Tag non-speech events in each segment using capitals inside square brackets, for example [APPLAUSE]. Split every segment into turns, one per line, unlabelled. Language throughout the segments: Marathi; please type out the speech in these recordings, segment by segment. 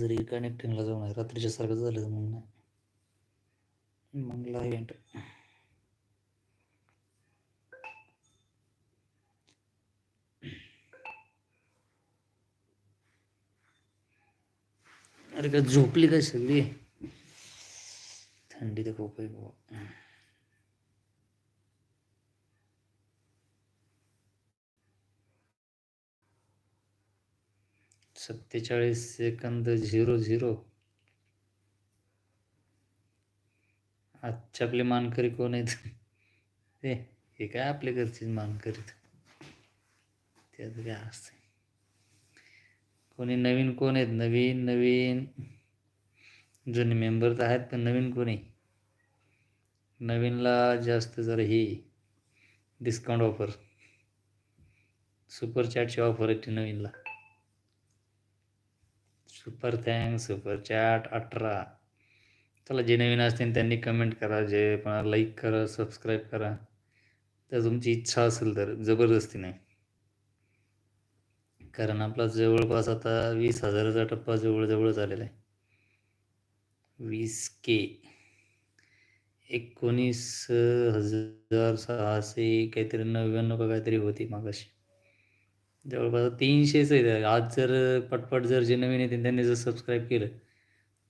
जरी कनेक्टिंगला जाऊन आहे रात्रीच्या सारखं झालं मग नाही. मग इव्हेंट अरे का झोपली काय सगळी? थंडी तर खूप आहे बाबा. सत्तेचाळीस सेकंद झिरो झिरो. आजच्या आपले मानकरी कोण आहेत? [LAUGHS] ते हे काय आपले घरचीच मानकरी त्यात काय असते कोणी नवीन कोण आहेत? नवीन नवीन. जुने मेंबर तर आहेत पण नवीन कोणी? नवीनला जास्त जर हे डिस्काउंट ऑफर सुपर चॅटची ऑफर आहे ती नवीनला. सुपर थँक्स सुपर चॅट अठरा. चला जे नवीन असतील त्यांनी कमेंट करा जे पण लाईक करा सबस्क्राईब करा. तर तुमची इच्छा असेल तर जबरदस्ती नाही. कारण आपला जवळपास आता वीस हजाराचा टप्पा जवळजवळच आलेला आहे. वीस के एकोणीस हजार सहाशे काहीतरी नव्याण्णव का काहीतरी होती मागाशी. जवळपास तीनशेच आहेत. आज जर पटपट जर जे नवीन येतील त्यांनी जर सबस्क्राईब केलं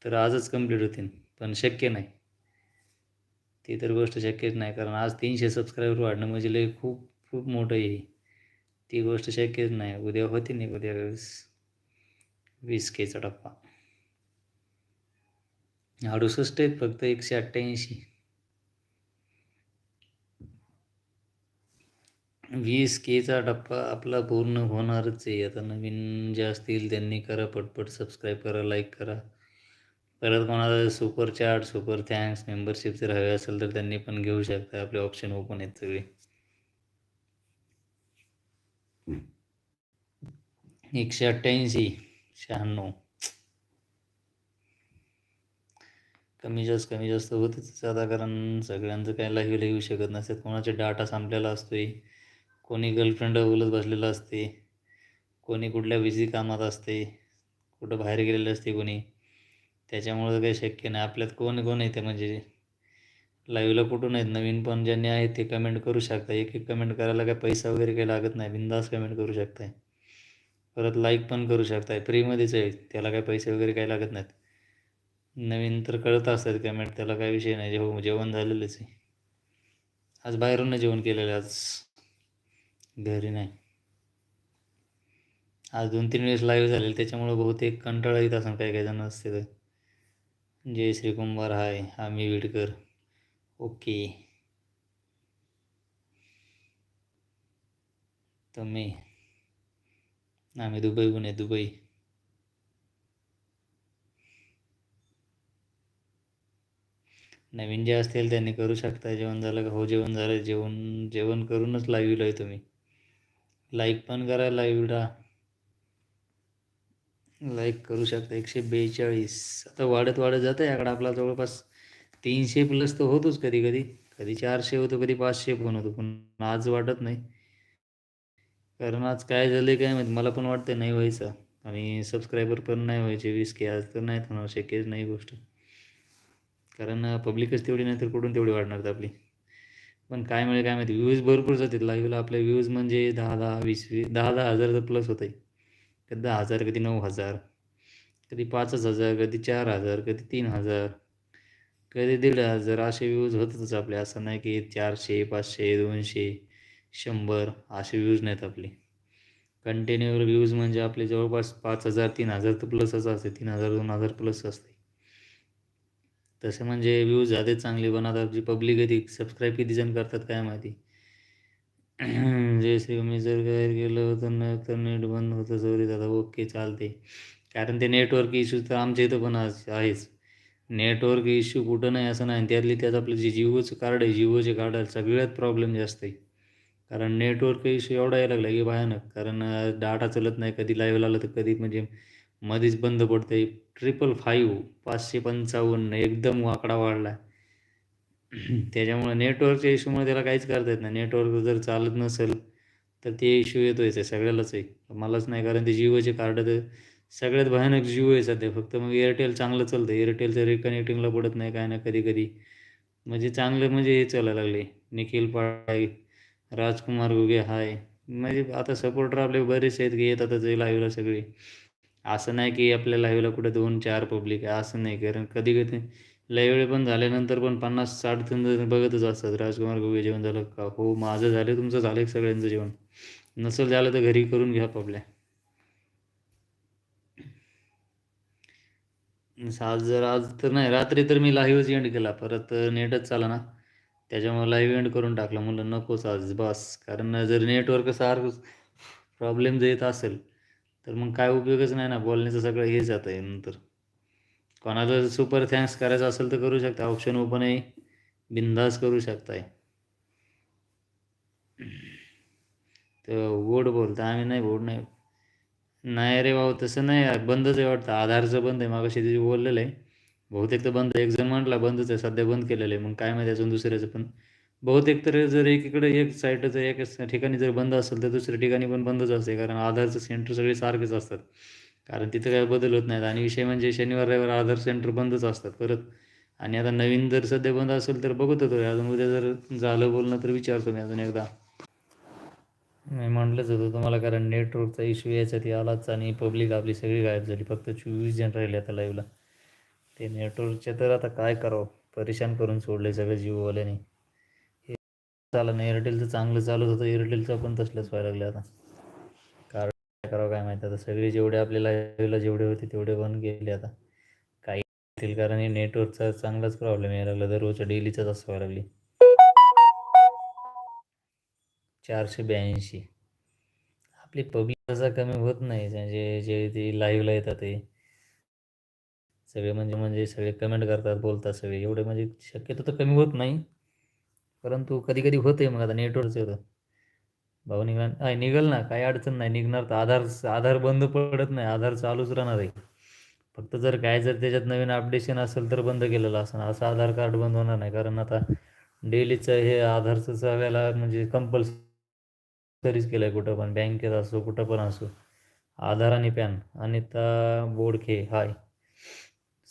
तर आजच कंप्लीट होतील. पण शक्य नाही. ती तर गोष्ट शक्यच नाही कारण आज तीनशे सबस्क्रायबर वाढणं म्हणजे लय खूप खूप मोठं आहे ती गोष्ट शक्यच नाही. उद्या होती नाही उद्या वीस वीस केचा टप्पा. अडुसष्ट आहेत फक्त एकशे अठ्ठ्याऐंशी. वीस केचा टप्पा आपला पूर्ण होणारच आहे. आता नवीन जे असतील त्यांनी करा पटपट सबस्क्राईब करा लाईक करा. परत कोणाला super chat super thanks membership जर हवे असेल तर त्यांनी पण घेऊ शकता. आपले ऑप्शन ओपन आहेत सगळे. एकशे अठ्ठ्याऐंशी शहाण्णव. कमी जास्त कमी जास्त होतच आता कारण सगळ्यांचं काय लाईव्ह येऊ शकत नसतात. कोणाचे डाटा संपलेला असतोय. कोणी गर्लफ्रेंड बोलत बसलेलं असते कोणी कुठल्या बिझी कामात असते कुठं बाहेर गेलेलं असते कोणी त्याच्यामुळं काही शक्य नाही. आपल्यात कोण कोण येते म्हणजे? लाईव्हला कुठून आहेत? नवीन पण ज्यांनी आहेत ते कमेंट करू शकता. एक एक कमेंट करायला काय पैसा वगैरे काही लागत नाही. बिंदास कमेंट करू शकताय. परत लाईक पण करू शकताय. फ्रीमध्येच आहे त्याला काय पैसे वगैरे काही लागत नाहीत. नवीन तर कळत असतात कमेंट त्याला काय विषय नाही. जेव जेवण झालेलंच आहे. आज बाहेरून जेवण केलेलं आज. घरी नाही. आज दोन तीन वेळेस लाईव्ह झालेलं त्याच्यामुळं बहुतेक कंटाळा येत असं काही काही जण असते तर. जय श्री कुंभार हाय आम्ही विडकर. ओके. तुम्ही आम्ही दुबईहून आहे दुबई. नवीन जे असतील त्यांनी करू शकता जेवण झालं का? हो जेवण झालं जेवण जेवण करूनच लाईव्हला आहे तुम्ही. लाईक पण करा लाईव्हला लाईक करू शकता एकशे बेचाळीस. आता वाढत वाढत जातं याकडं आपला जवळपास तीनशे प्लस तर होतोच कधी कधी. कधी चारशे होतो कधी पाचशे पण होतो पण आज वाटत नाही. कारण आज काय झालं काय माहिती? मला पण वाटतं नाही व्हायचं. आणि सबस्क्रायबर पण नाही व्हायचे वीस के आज तर नाहीत होणार शक्यच नाही गोष्ट. कारण पब्लिकच तेवढी नाही तर कुठून तेवढी वाढणार आपली? पण काय मिळेल काय माहिती व्ह्यूज भरपूर जातील लाईव्हला आपले व्ह्यूज म्हणजे दहा दहा वीस वीस दहा दहा हजार तर प्लस होत आहे कधी दहा हजार कधी नऊ हजार कधी पाचच हजार कधी चार हजार कधी तीन हजार कधी दीड हजार. असे व्ह्यूज होतच आपले. असं नाही की चारशे पाचशे दोनशे शंभर असे व्ह्यूज नाहीत आपले. कंटिन्यू व्ह्यूज म्हणजे आपले जवळपास पाच हजार तीन हजार तर प्लसच असते. तीन हजार दोन हजार प्लस असते. तसे म्हणजे व्ह्यूज झाले चांगले पण आता जी पब्लिक आहे ती सबस्क्राईब किती जण करतात काय माहिती? जय मी जर काय गेलं होतं तर नेट बंद होतं सॉरी दादा ओके चालते कारण ते नेटवर्क इश्यू तर आमच्या इथं पण आज आहेच. नेटवर्क इश्यू कुठं नाही असं नाही. त्यातली त्यात आपलं जे जिओचं कार्ड आहे जिओचे कार्ड सगळ्यात प्रॉब्लेम जास्त आहे. कारण नेटवर्क इश्यू एवढा यायला लागला की भयानक. कारण डाटा चलत नाही कधी लाईव्ह आलं तर कधी म्हणजे मध्येच बंद पडतं आहे ट्रिपल फाईव्ह पाचशे पंचावन्न एकदम वाकडा वाढला त्याच्यामुळे नेटवर्कच्या इश्यूमुळे त्याला काहीच करता येत नाही. नेटवर्क जर चालत नसेल तर ते इश्यू येतो आहे सगळ्यालाच आहे मलाच नाही कारण ते जिओचे कार्ड तर सगळ्यात भयानक जिओ आहे सध्या. फक्त मग एअरटेल चांगलं चालतं एअरटेलचं रिकनेक्टिंगला पडत नाही काय नाही कधी कधी. म्हणजे चांगलं म्हणजे हे चालायला लागले. निखिल पाळाय राजकुमार गुगे हाय. म्हणजे आता सपोर्टर आपले बरेच आहेत की येतातच लाईव्हला सगळे. असं नाही की आपल्या लाईव्हला कुठे दोन चार पब्लिक आहे असं नाही. कारण कधी कधी लाईव्ह पण झाल्यानंतर पण पन्नास साठ जण बघतच असतात. राजकुमार गोगे जेवण झालं का? हो माझं झालं तुमचं झालं सगळ्यांचं जेवण. नसेल झालं तर घरी करून घ्या पबल्या आज जर आज तर नाही रात्री तर मी लाईव्हच एंड केला. परत नेटच चाला ना त्याच्यामुळे लाईव्ह एंड करून टाकला. म्हणलं नकोच आज बस. कारण जर नेटवर्क सारखं प्रॉब्लेम जर येत असेल तर मग काय उपयोगच नाही ना बोलण्याचं सगळं हे जात आहे नंतर. कोणाला सुपर थँक्स करायचं असेल तर करू शकता ऑप्शन ओपन आहे बिंदास करू शकताय. तर गोड बोलता आम्ही नाही गोड नाही. नाही रे भाऊ तसं नाही बंदच आहे वाटतं. आधारचं बंद आहे मागाशी तिथे बोललेलं आहे. बहुतेक तर बंद एक जण म्हटला बंदच आहे सध्या बंद केलेलं आहे. मग काय माहिती अजून दुसऱ्याचं पण. बहुतेक तर जर एकीकडे एक साईटच एक ठिकाणी जर बंद असेल तर दुसऱ्या ठिकाणी पण बंदच असते. कारण आधारचं सेंटर सगळे सारखेच असतात. कारण तिथं काय बदल होत नाहीत. आणि विषय म्हणजे शनिवार रविवार आधार सेंटर बंदच असतात परत. आणि आता नवीन जर सध्या बंद असेल तर बघत होतो अजून उद्या जर झालं बोलणं तर विचारतो मी अजून एकदा. मी म्हटलंच होतं तुम्हाला कारण नेटवर्कचा इश्यू याच्यात आलाच आणि पब्लिक आपली सगळी गायब झाली. फक्त चोवीस जण राहिले आता लाईव्हला ते नेटवर्कचे तर आता काय करावं? परेशान करून सोडले सगळं जिओवाल्याने चाललं नाही एअरटेलचं चांगलं चालत होतं. एअरटेलचं पण तसलंच व्हायला लागलं आता. कारण काय करावं काय माहिती आता. सगळे जेवढे आपल्या लाईव्हला जेवढे होते तेवढे पण गेले आता. काही येतील कारण हे नेटवर्कचा चांगलाच प्रॉब्लेम यायला लागला. दररोजच्या डेलीचाच असं व्हायला लागली. चारशे ब्याऐंशी. आपली पब्लिक तसा कमी होत नाही. म्हणजे जे ते लाईव्हला येतात ते. सगळे म्हणजे म्हणजे सगळे कमेंट करतात बोलतात सगळे. एवढे म्हणजे शक्यतो तर कमी होत नाही. परंतु कधी कधी होते मग आता नेटवर्कचं होतं भाऊ निघा आहे निघल ना काही अडचण नाही निघणार तर आधार आधार बंद पडत नाही आधार चालूच राहणार आहे. फक्त जर काय जर त्याच्यात नवीन अपडेशन असेल तर बंद केलेलं असं असं आधार कार्ड बंद होणार नाही कारण आता डेलीचं हे आधारचं सगळ्याला म्हणजे कंपल्सरीच केलं आहे कुठं पण बँकेत असो कुठं पण असो. आधार आणि पॅन आणि त्या बोडखे हाय.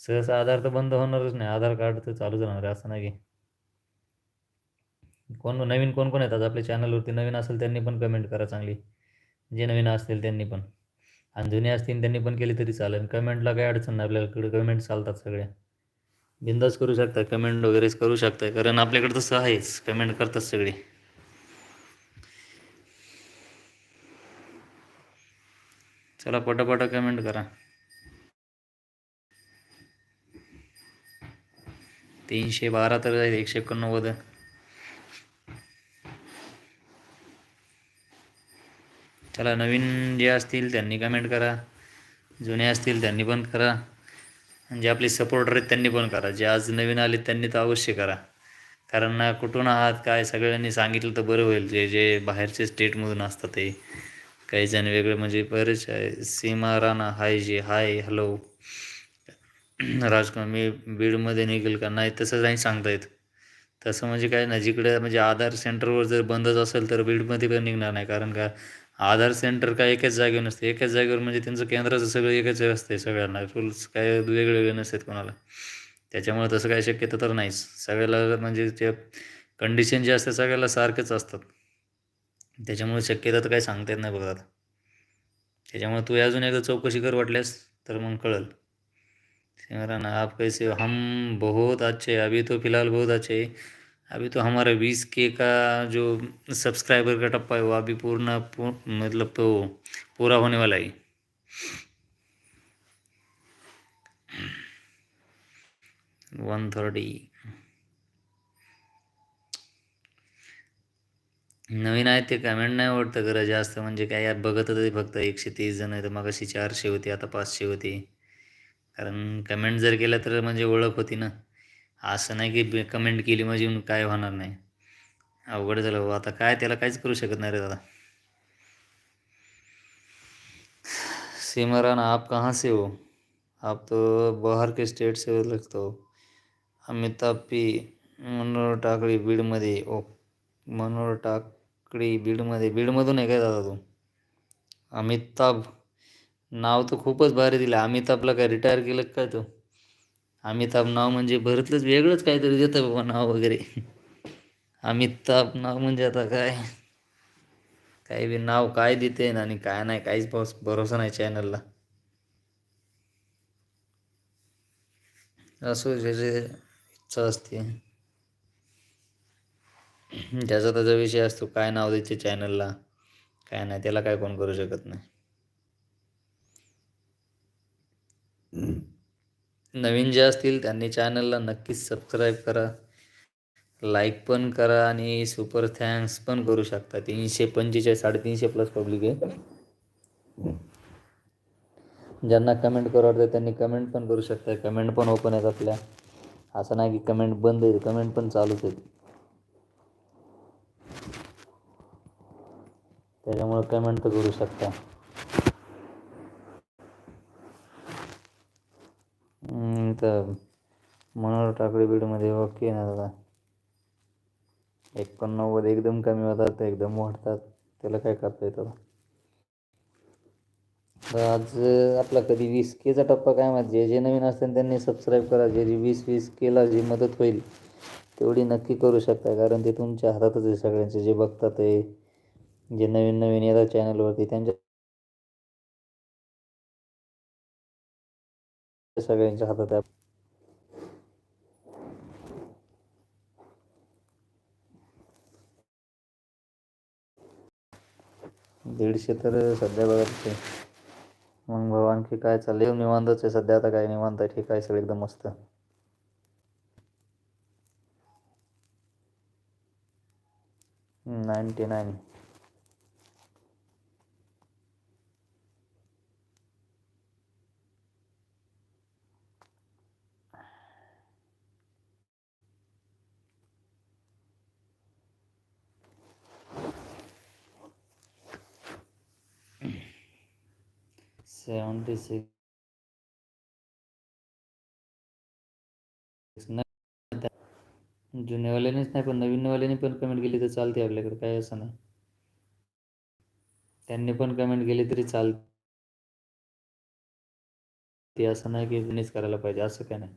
सहसा आधार तर बंद होणारच नाही आधार कार्ड तर चालूच राहणार आहे असं नाही की. कोण नवीन कोण कोण येतात आपल्या चॅनलवरती नवीन असेल त्यांनी पण कमेंट करा चांगली. जे नवीन असतील त्यांनी पण. आणि जुने असतील त्यांनी पण केली तरी चालेल. कमेंटला काही अडचण नाही आपल्याकडे कमेंट चालतात सगळ्या बिंदास करू शकता. कमेंट वगैरेच करू शकता. कारण आपल्याकडे तसं आहेच. कमेंट करतात सगळे. चला पटापटा कमेंट करा. तीनशे बारा तर जाईल एकशे एकोणनव्वद. त्याला नवीन जे असतील त्यांनी कमेंट करा. जुने असतील त्यांनी पण करा. जे आपले सपोर्टर आहेत त्यांनी पण करा. जे आज नवीन आले त्यांनी तर अवश्य करा. कारण ना कुठून आहात काय सगळ्यांनी सांगितलं तर बरं होईल. जे जे बाहेरचे स्टेटमधून असतात ते. काही जण वेगळे म्हणजे बरेच आहे. सीमा राणा हाय जे हाय हॅलो राजकुमार मी बीडमध्ये निघेल का? नाही तसं नाही सांगता येत. तसं म्हणजे काय ना जिकडे म्हणजे आधार सेंटरवर जर बंदच असेल तर बीडमध्ये पण निघणार नाही. कारण का? आधार सेंटर काय एकाच जागेवर नसते. एकाच जागेवर म्हणजे त्यांचं केंद्राचं सगळं एकच असते सगळ्यांना. रूल्स काय वेगळे नसतात कोणाला. त्याच्यामुळे तसं काय शक्यता तर नाहीच. सगळ्याला म्हणजे ते कंडिशन जे असते सगळ्याला सारखेच असतात. त्याच्यामुळे शक्यता तर काही सांगता येत नाही बघा आता. त्याच्यामुळे तू अजून एकदा चौकशी कर वाटल्यास तर मग कळल. सिमरान आप कैसे हो? हम बहुत अच्छे अभी तो फ़िलहाल बहुत अच्छे अभी तो हमारा बीस के का जो सब्सक्राइबर का टप्पा है वो अभी पूर्ण पूर, मतलब तो पूरा होने वाला है। वन थर्टी नवीन आहेत ते कमेंट नाही वाटतं खरं जास्त म्हणजे काय यात बघत होते फक्त एकशे तीस जण आहे तर मग अशी चारशे होती आता पाचशे होती. कारण कमेंट जर केलं तर म्हणजे ओळख होती ना. असं नाही की कमेंट केली म्हणजे काय होणार नाही. अवघड झालं हो आता काय त्याला काहीच करू शकत नाही रे दादा. सिमरन आप कहाँ से हो? आप तो बाहर के स्टेट से लगता हो. अमिताभ पी मनोहर टाकळी बीडमध्ये ओ मनोहर टाकळी बीडमध्ये बीडमधून आहे काय दादा तू? अमिताभ. नाव तर खूपच भारी दिलं. अमिताभला काय रिटायर केलं का काय तू? अमिताभ नाव म्हणजे भरतलंच वेगळंच काहीतरी देतं बाबा नाव वगैरे. अमिताभ नाव म्हणजे आता काय? काही बी नाव काय देते आणि काय नाही काहीच पाऊस भरोसा नाही चॅनलला असो ज्याची इच्छा असते. ज्याचा त्याचा विषय असतो काय नाव द्यायचे चॅनलला काय नाही त्याला काय कोण करू शकत नाही. नवीन जे असतील त्यांनी चॅनलला नक्कीच सबस्क्राईब करा. लाईक पण करा आणि सुपर थँक्स पण करू शकता. तीनशे पंचेचाळीस साडेतीनशे प्लस पब्लिक आहे. ज्यांना कमेंट करू वाटतं त्यांनी कमेंट पण करू शकता. कमेंट पण ओपन आहेत आपल्या. असं नाही की कमेंट बंद आहे कमेंट पण चालूच आहेत. त्याच्यामुळे कमेंट तर करू शकता. हम्म, तर मनोहर टाकळी बीडमध्ये ओके ना दादा. एकोणनव्वद एकदम कमी होतात एकदम वाढतात. त्याला काय करता येतं तर आज आपला कधी वीस केचा टप्पा काय माहिती जे जे नवीन असतील त्यांनी सबस्क्राईब करा. जे जे वीस वीस केला जी मदत होईल तेवढी नक्की करू शकता. कारण ते तुमच्या हातातच आहे सगळ्यांचे. जे बघतात ते जे नवीन नवीन येतात चॅनलवरती त्यांच्या सगळ्यांच्या हातात. आहे दीडशे तर सध्या बघायचे मग भाऊ आणखी काय चाललंय? निवांतच आहे सध्या आता काय निवांत आहे ठीक आहे सगळं एकदम मस्त. Ninety nine. सेवन्टी सिक्स जुन्यावाल्यानेच नाही पण नवीनवाल्याने पण कमेंट केली तर चालते आपल्याकडे काय असं नाही त्यांनी पण कमेंट केली तरी चालते असं नाही की जुनेच करायला पाहिजे असं काय नाही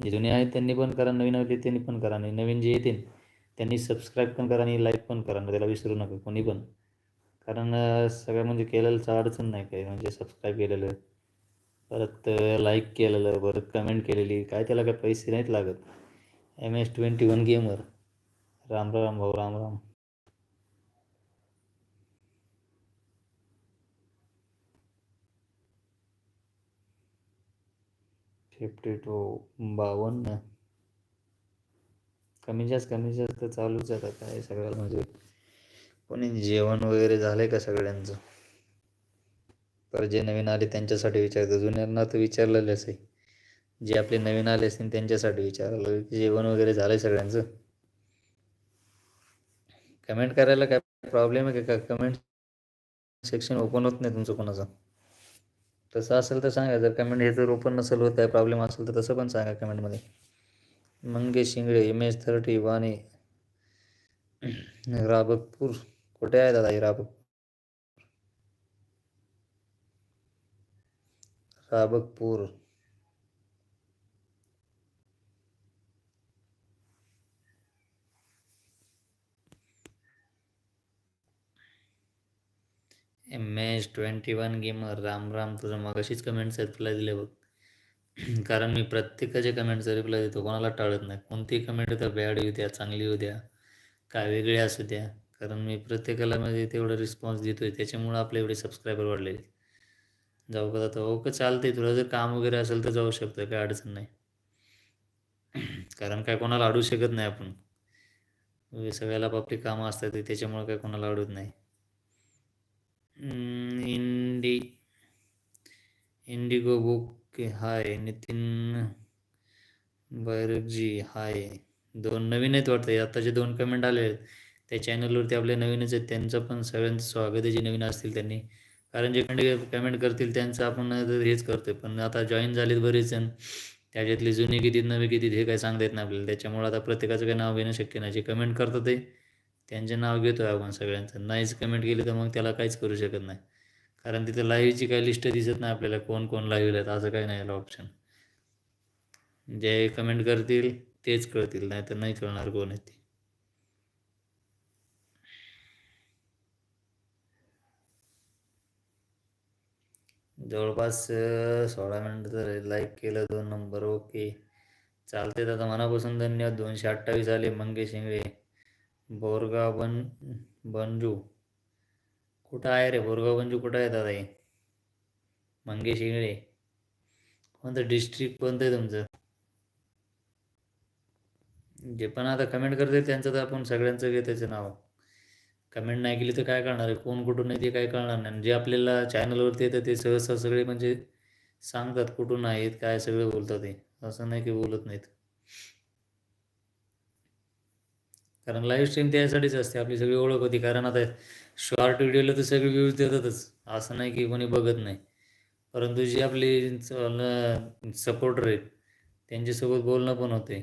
जे जुने आहेत त्यांनी पण करा नवीन आले त्यांनी पण करा आणि नवीन जे येतील त्यांनी सबस्क्राईब पण करा आणि लाईक पण करा त्याला विसरू नका कोणी पण कारण सगळं म्हणजे केलेलंचा अडचण नाही काही म्हणजे सबस्क्राईब केलेलं परत लाईक केलेलं परत कमेंट केलेली काय त्याला काय पैसे नाहीत लागत. M S twenty one gamer Ram Ram भाऊ राम राम. फिफ्टी टू बावन्न. कमी जास्त कमी जास्त चालूच आहे काय सगळ्याला म्हणजे. कोणी जेवण वगैरे झालंय का सगळ्यांचं? तर जे नवीन आले त्यांच्यासाठी विचारतो. जुन्यांना तर विचारलेलंच आहे. जे आपले नवीन आले असतील त्यांच्यासाठी विचारलं जेवण वगैरे झालंय सगळ्यांचं? कमेंट करायला काय प्रॉब्लेम आहे का? कमेंट सेक्शन ओपन होत नाही तुमचं कोणाचं? तसं असेल तर सांगा. जर कमेंट हे जर ओपन नसेल होत आहे प्रॉब्लेम असेल तर तसं पण सांगा कमेंटमध्ये Mangesh Shingade M H thirty वाणी राबकपूर. कुठे आहे दादा हे राबक राबकपूर M H twenty one gamer Ram Ram तुझं मगाशीच कमेंट्स आहेत रिप्लाय दिले बघ. [CLEARS THROAT] कारण मी प्रत्येकाच्या कमेंटचा रिप्लाय देतो कोणाला टाळत नाही. कोणतीही कमेंट तर बॅड येऊ द्या चांगली येऊ द्या काय वेगळी असू द्या. कारण मी प्रत्येकाला म्हणजे तेवढा रिस्पॉन्स देतो आहे त्याच्यामुळं आपले एवढे सबस्क्रायबर वाढले. जाऊ का आता? हो ओके चालते तुला जर काम वगैरे असेल तर जाऊ शकतो काय अडचण नाही. [CLEARS THROAT] कारण काय कोणाला अडू शकत नाही आपण. म्हणजे सगळ्याला आपली कामं असतात. त्याच्यामुळं काय कोणाला अडवत नाही. इंडी इंडिगो बुक हाय नितीन बैरगजी हाय. दोन नवीन आहेत वाटतं. आत्ताचे दोन कमेंट आले आहेत. त्या चॅनलवरती आपले नवीनच आहेत त्यांचं पण सगळ्यांचं स्वागत आहे जे नवीन असतील त्यांनी. कारण जे कमेंट करतील त्यांचं आपण तर हेच करतोय. पण आता जॉईन झालेत बरेच जण. त्याच्यातले जुने किती नवे किती हे काय सांगता येत नाही आपल्याला. त्याच्यामुळे आता प्रत्येकाचं काही नाव घेणं शक्य नाही. जे कमेंट करतात ते त्यांचे नाव घेतो आपण सगळ्यांचं. नाहीच कमेंट केली तर मग त्याला काहीच करू शकत नाही. कारण तिथं लाईव्हची काही लिस्ट दिसत नाही आपल्याला कोण कोण लाईव्ह आहेत. असं काही नाही याला ऑप्शन जे कमेंट करतील तेच कळतील. नाही तर नाही कळणार कोण आहे ते. जवळपास सोळा मिनटं तर लाईक केलं दोन नंबर ओके चालते दादा मनापासून धन्यवाद. दोनशे अठ्ठावीस आले मंगेश इंगळे. बोरगाव बन बनजू कुठं आहे रे बोरगाव बंजू? कुठं आहे दादा हे? मंगेश इंगळे. कोणतं डिस्ट्रिक्ट कोणतं आहे तुमचं? जे पण आता कमेंट करते त्यांचं तर आपण सगळ्यांचं घे त्याचं नाव. कमेंट नाही केली तर काय कळणार आहे? कोण कुठून आहे ते काय कळणार नाही. जे आपल्याला चॅनलवरती येतं ते सहसा सगळे म्हणजे सांगतात कुठून आहेत काय सगळं बोलतात ते. असं नाही की बोलत नाहीत. कारण लाईव्ह स्ट्रीम त्यासाठीच असते. आपली सगळी ओळख होती. कारण आता शॉर्ट व्हिडिओला तर सगळे व्ह्यूज देतातच. असं नाही की कोणी बघत नाही. परंतु जे आपले सपोर्टर आहेत त्यांच्यासोबत बोलणं पण होते.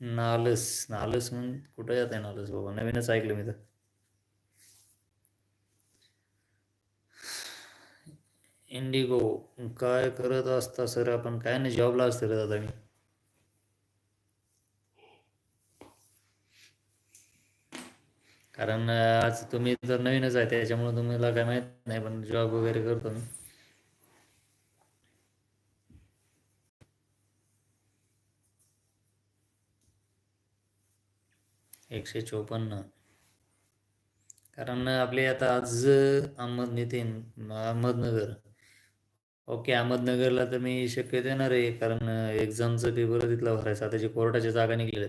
नालस नालस म्हणून कुठं जात आहे नालस बाबा? नवीनच ऐकलं मी तर. इंडिगो काय करत असता सर आपण? काय नाही जॉबला असतं रे दादा मी. कारण आज तुम्ही तर नवीनच आहे त्याच्यामुळे तुम्हाला काय माहीत नाही पण जॉब वगैरे करतो मी. एकशे चोपन्न. कारण आपले आता आज अहमद नितीन अहमदनगर. ओके अहमदनगरला तर मी शक्यतो येणार आहे कारण एक्झामचं पेपर तिथला भरायचा आता जे कोर्टाच्या जागा निघलेल्या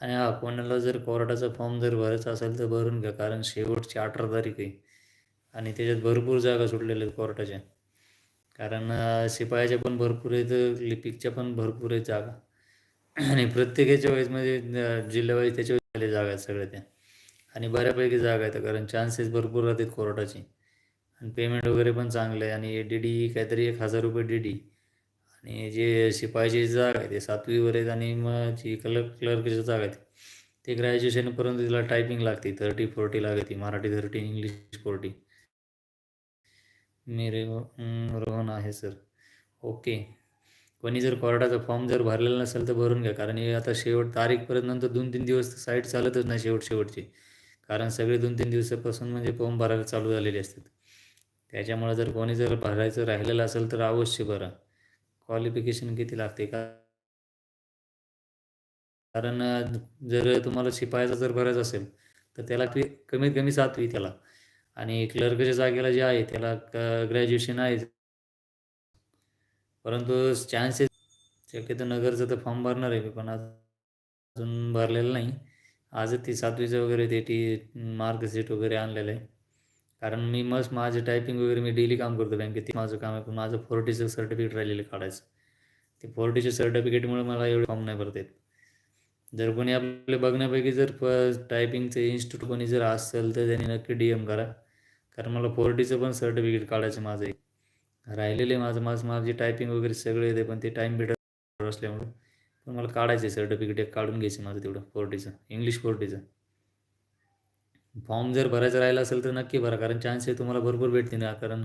आणि हा कोणाला जर कोर्टाचा फॉर्म जर भरायचा असेल तर भरून घ्या कारण शेवटची अठरा तारीख आहे. आणि त्याच्यात भरपूर जागा सुटलेल्या आहेत कोर्टाच्या. कारण शिपायाच्या पण भरपूर आहेत लिपिकच्या पण भरपूर आहेत जागा. आणि प्रत्येकाच्या वेळेस म्हणजे जिल्ह्यावाईज त्याच्या चांगले जागा आहेत सगळ्या त्या आणि बऱ्यापैकी जागा आहेत कारण चान्सेस भरपूर राहतात कोर्टाचे. आणि पेमेंट वगैरे पण चांगलं आहे. आणि डी डी काहीतरी एक हजार रुपये डी डी आणि जे शिपाईची जागा आहे ते सातवीवर आहेत आणि मग जी क्लर्क क्लर्कची जागा आहे ते ग्रॅज्युएशनपर्यंत तिला टायपिंग लागते. थर्टी फोर्टी लागते. मराठी थर्टी इंग्लिश फोर्टी मी रे रोहन आहे सर ओके कोणी जर कोर्टाचा फॉर्म जर भरलेला नसेल तर भरून घ्या. कारण हे आता शेवट तारीखपर्यंत नंतर दोन तीन दिवस साईट चालतच नाही शेवट शेवटची. कारण सगळे दोन तीन दिवसापासून म्हणजे फॉर्म भरायला चालू झालेले असतात. त्याच्यामुळे जर कोणी जर भरायचं राहिलेलं असेल तर अवश्य भरा. क्वालिफिकेशन किती लागते? का कारण जर तुम्हाला शिपायाचा जर भरायचं असेल तर त्याला फी कमीत कमी सातवी त्याला. आणि क्लर्कच्या जागेला जे आहे त्याला ग्रॅज्युएशन आहे. परंतु चान्सेस शक्यतो नगरचं तर फॉर्म भरणार आहे मी पण अजून भरलेलं नाही. आजच ती सातवीचं वगैरे ते टी मार्कशीट वगैरे आणलेलं आहे. कारण मी मस्त माझं टायपिंग वगैरे मी डेली काम करतो बँकेत ते माझं काम आहे पण माझं फोर्टीचं सर्टिफिकेट राहिलेलं काढायचं. ते फोर्टीच्या सर्टिफिकेटमुळे मला एवढे फॉर्म नाही भरत जर कोणी आपले बघण्यापैकी जर फ टायपिंगचं इन्स्टिट्यूट कोणी जर असेल तर त्यांनी नक्की डी एम करा. कारण मला फोर्टीचं पण सर्टिफिकेट काढायचं माझं एक. राहिलेले माझं माझं माझी टायपिंग वगैरे सगळे येते पण ते टाईम भेटत असल्यामुळं. पण मला काढायचं आहे सर्टिफिकेट एक काढून घ्यायचं माझं तेवढं फोर्टीचं इंग्लिश फोर्टीचं फॉर्म जर भरायचं राहिला असेल तर नक्की भरा कारण चान्सेस तुम्हाला भरपूर भेटते ना कारण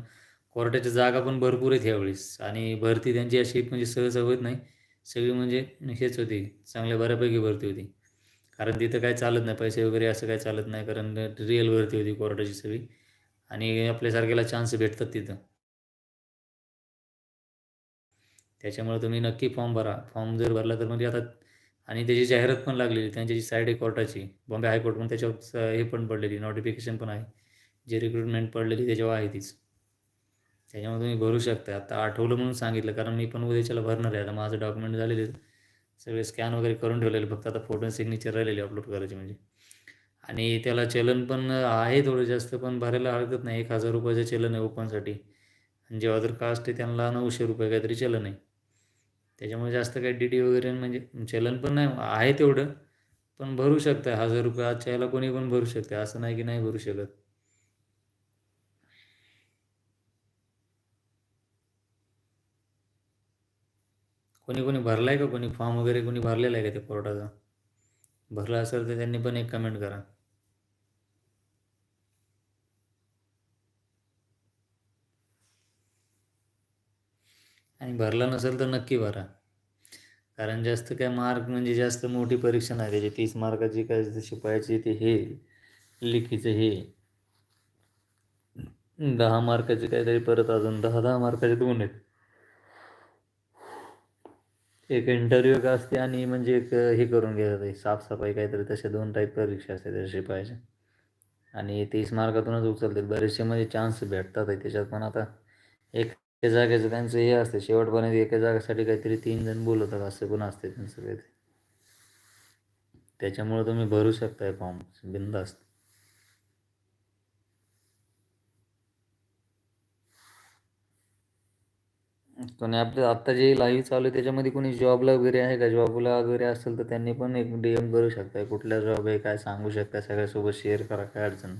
कोर्टाच्या जागा पण भरपूर आहेत यावेळेस. आणि भरती त्यांची अशी म्हणजे सहज होत नाही. सगळी म्हणजे हेच होती चांगल्या बऱ्यापैकी भरती होती. कारण तिथं काय चालत नाही पैसे वगैरे असं काय चालत नाही कारण रिअल भरती होती कोर्टाची सगळी. आणि आपल्यासारख्याला चान्स भेटतात तिथं. त्याच्यामुळे तुम्ही नक्की फॉर्म भरा. फॉर्म जर भरला तर म्हणजे आता आणि त्याची जाहिरात पण लागलेली त्यांची साईड आहे कोर्टाची बॉम्बे हायकोर्ट पण त्याच्यावर हे पण पडलेली नोटिफिकेशन पण आहे. जे रिक्रुटमेंट पडलेली त्याच्यावर आहे तीच त्याच्यामुळे तुम्ही भरू शकता. आता आठवलं म्हणून सांगितलं कारण मी पण उद्याच्याला भरणार आहे. आता माझं डॉक्युमेंट झालेले सगळे स्कॅन वगैरे करून ठेवलेले फक्त आता फोटो सिग्नेचर राहिलेले अपलोड करायचे म्हणजे. आणि त्याला चलन पण आहे थोडं जास्त पण भरायला हरकत नाही. एक हजार रुपयाचं चलन आहे ओपनसाठी आणि जेव्हा जर कास्ट आहे त्यांना नऊशे रुपये काहीतरी चलन आहे. त्याच्यामुळे जास्त काही डी डी वगैरे म्हणजे चलन पण नाही आहे तेवढं. पण भरू शकतं हजार रुपये आजच्या याला कोणी पण भरू शकते असं नाही की नाही भरू शकत. कोणी कोणी भरला आहे का? कोणी फॉर्म वगैरे कोणी भरलेला आहे का ते कोर्टाचा? भरला असेल तर त्यांनी पण एक कमेंट करा. आणि भरला नसेल तर नक्की भरा. कारण जास्त काय मार्क म्हणजे जास्त मोठी परीक्षा नाही त्याची तीस मार्काची काय शिपायाची ते हे लिखीचं हे. दहा मार्काचे काहीतरी परत अजून दहा दहा मार्काचे दोन आहेत. एक इंटरव्ह्यू का असते आणि म्हणजे एक हे करून घेतात साफसफाई काहीतरी तशा दोन टाईप परीक्षा असते त्या शिपायाच्या. आणि तीस मार्कातूनच उचलतात. बरेचसे म्हणजे चान्स भेटतात त्याच्यात पण आता एक जागेचं त्यांचं हे असते शेवटपर्यंत एका जागेसाठी काहीतरी तीन जण बोलवतात असं पण असते त्यांचं काहीतरी. त्याच्यामुळे तुम्ही भरू शकताय फॉर्म बिंदास्त कोणी आपले आत्ता जे लाईव्ह चालू आहे त्याच्यामध्ये कोणी जॉबला वगैरे आहे का? जॉबला वगैरे असेल तर त्यांनी पण एक डी एम करू शकताय. कुठल्या जॉब आहे काय सांगू शकता सगळ्यासोबत शेअर करा काय अडचण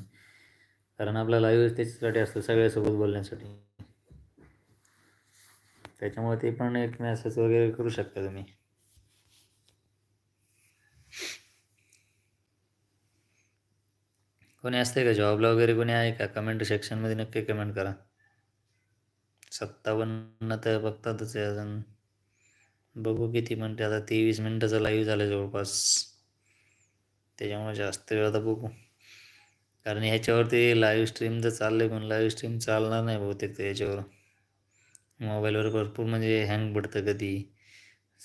कारण आपला लाईव्ह त्याच्यासाठी असतं सगळ्यासोबत बोलण्यासाठी. त्याच्यामुळे ते पण एक मेसेज वगैरे करू शकता तुम्ही. कोणी असते का जॉबला वगैरे कोणी आहे का? कमेंट सेक्शनमध्ये नक्की कमेंट करा. सत्तावन्न तर बघतातच आहे अजून. बघू किती म्हणते आता तेवीस मिनटाचं लाईव्ह झालं जवळपास. त्याच्यामुळे जास्त वेळ आता बघू. कारण ह्याच्यावरती लाईव्ह स्ट्रीम तर चाललं आहे पण लाईव्ह स्ट्रीम चालणार नाही बहुतेक तर याच्यावर. मोबाईलवर भरपूर म्हणजे हँग पडतं कधी.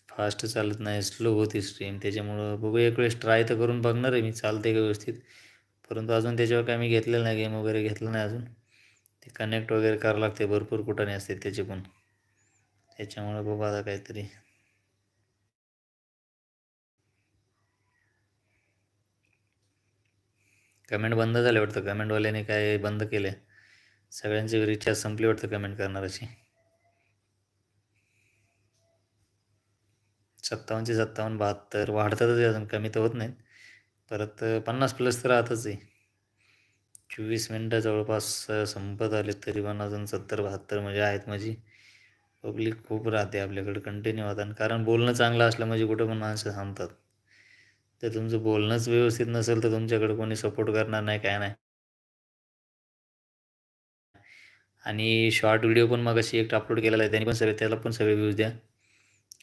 फास्ट चालत नाही स्लो होती स्ट्रीम त्याच्यामुळं बघू एक वेळेस ट्राय तर करून बघणार आहे मी चालते का व्यवस्थित? परंतु अजून त्याच्यावर काय मी घेतलेलं नाही गेम वगैरे घेतलं नाही अजून. ते कनेक्ट वगैरे करावं लागते भरपूर कुठाने असते त्याचे पण. त्याच्यामुळे बघू आता काहीतरी. कमेंट बंद झाले वाटतं? कमेंटवाल्याने काय बंद केले सगळ्यांची रिचार्ज संपली वाटतं कमेंट करणाराची सत्तावन्नचे सत्तावन्न बहात्तर वाढतातच अजून कमी तर होत नाहीत. परत पन्नास प्लस तर राहतच आहे. चोवीस मिनटं जवळपास संपत आले तरी पण अजून सत्तर बहात्तर म्हणजे आहेत माझी. पब्लिक खूप राहते आपल्याकडे कंटिन्यू होतात. कारण बोलणं चांगलं असलं म्हणजे कुठं पण माणसं थांबतात. तर तुमचं बोलणंच व्यवस्थित नसेल तर तुमच्याकडे कोणी सपोर्ट करणार नाही काय नाही. आणि शॉर्ट व्हिडिओ पण मग अशी एक अपलोड केलेला आहे त्यांनी पण सगळे त्याला पण सगळे व्ह्यूज द्या.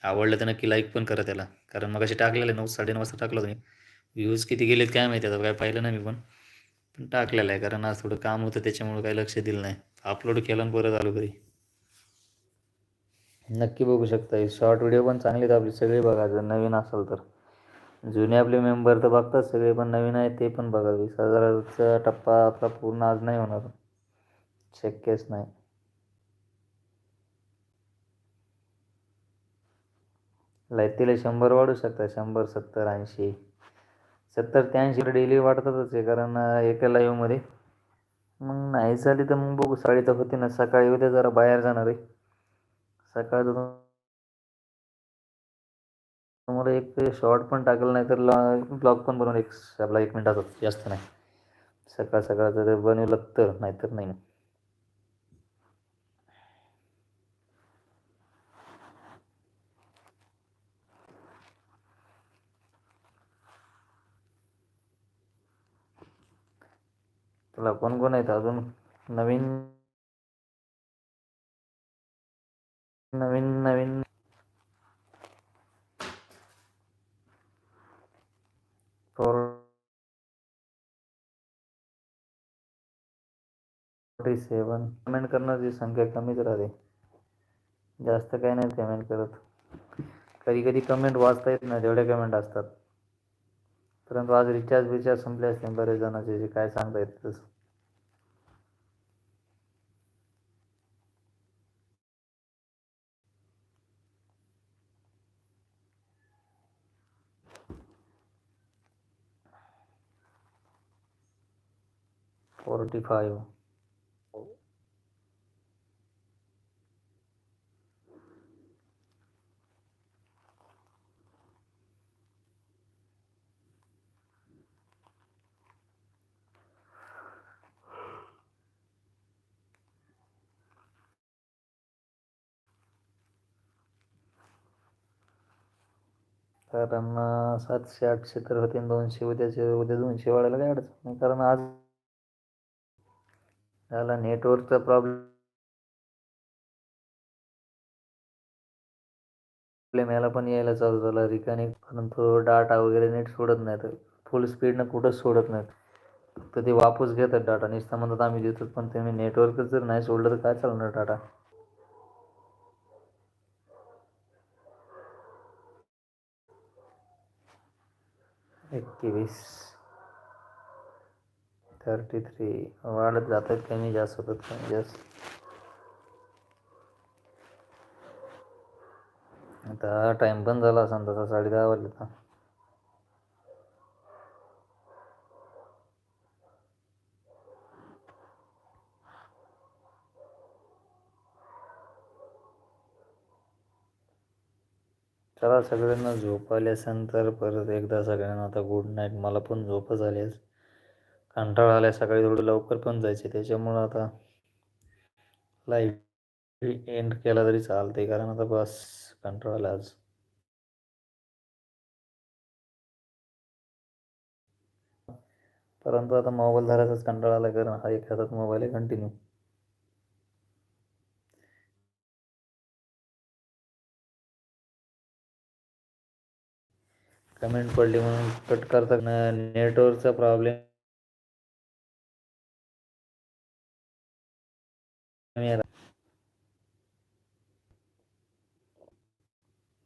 आवडलं तर नक्की लाईक पण करा त्याला. कारण मग असे टाकलेलं आहे नऊ साडेनऊ वाजता टाकलं तुम्ही व्ह्यूज किती गेलेत काय माहिती आता काय पाहिलं नाही मी पण. पण टाकलेलं आहे कारण आज थोडं काम होतं त्याच्यामुळं काही लक्ष दिलं नाही. अपलोड केलं आणि परत आलो घरी. नक्की बघू शकता. शॉर्ट व्हिडिओ पण चांगले आपले सगळे बघा. जर नवीन असाल तर. जुने आपले मेंबर तर बघतात सगळे पण नवीन आहेत ते पण बघा. वीस हजाराचा टप्पा आपला पूर्ण आज नाही होणार. शक्यच नाही. तिला शंभर वाढू शकतात शंभर सत्तर ऐंशी. सत्तर ते ऐंशी डेली वाढतातच आहे कारण एका लाईव्हमध्ये मग नाही झाली तर मग बघू साडी तर होती ना सकाळी उद्या जरा बाहेर जाणार आहे. सकाळचं तुम्हाला एक शॉर्ट पण टाकलं नाही तर ब्लॉग पण बनवून एक आपला एक मिनटाचा जास्त नाही. सकाळ सकाळ जर बनवलं तर नाहीतर नाही तुला कोण कोण आहेत अजून? नवीन? नवीन नवीन. फोर्टी सेवन कमेंट करण्याची संख्या कमीच राहते. जास्त काही नाही कमेंट करत. कधी कधी कमेंट वाचता येत नाही, तेवढे कमेंट असतात. परंतु आज रिचार्ज बिचार्ज संपले असते बरेच जणांचे जे काय सांगता येत तसं. फोर्टी फाईव्ह कारण सातशे आठशे तर होते दोनशे उद्याचे उद्या दोनशे वाढायला काय अडचण नाही. कारण आज झाला नेटवर्कचा प्रॉब्लेम. प्रॉब्लेम याला पण यायला चालू झाला. रिकनेक्ट परंतु डाटा वगैरे नेट सोडत नाहीत. फुल स्पीडनं कुठंच सोडत नाहीत. तर ते वापस घेतात डाटा. निस्ता म्हणतात आम्ही देतो पण तुम्ही नेटवर्कच जर नाही सोडलं तर काय चालणार डाटा? एकवीस थर्टी थ्री वाढत जातात कमी जास्त होतात कमी जास्त. आता टाईम पण झाला असं तसा साडे दहा वाजले आता चला सगळ्यांना झोप आली असेल तर परत एकदा सगळ्यांना आता गुड नाईट मला पण झोपच आली आहे. कंटाळा आल्या. सकाळी थोडं लवकर पण जायचे. त्याच्यामुळं आता लाईव्ह एंड केला तरी चालते कारण आता बस कंटाळा आला आज. परंतु आता मोबाईल धरायचाच कंटाळा आला कारण हा एक हातात मोबाईल आहे. कंटिन्यू कमेंट पडली म्हणून कट करताना नेटवर्कचा प्रॉब्लेम.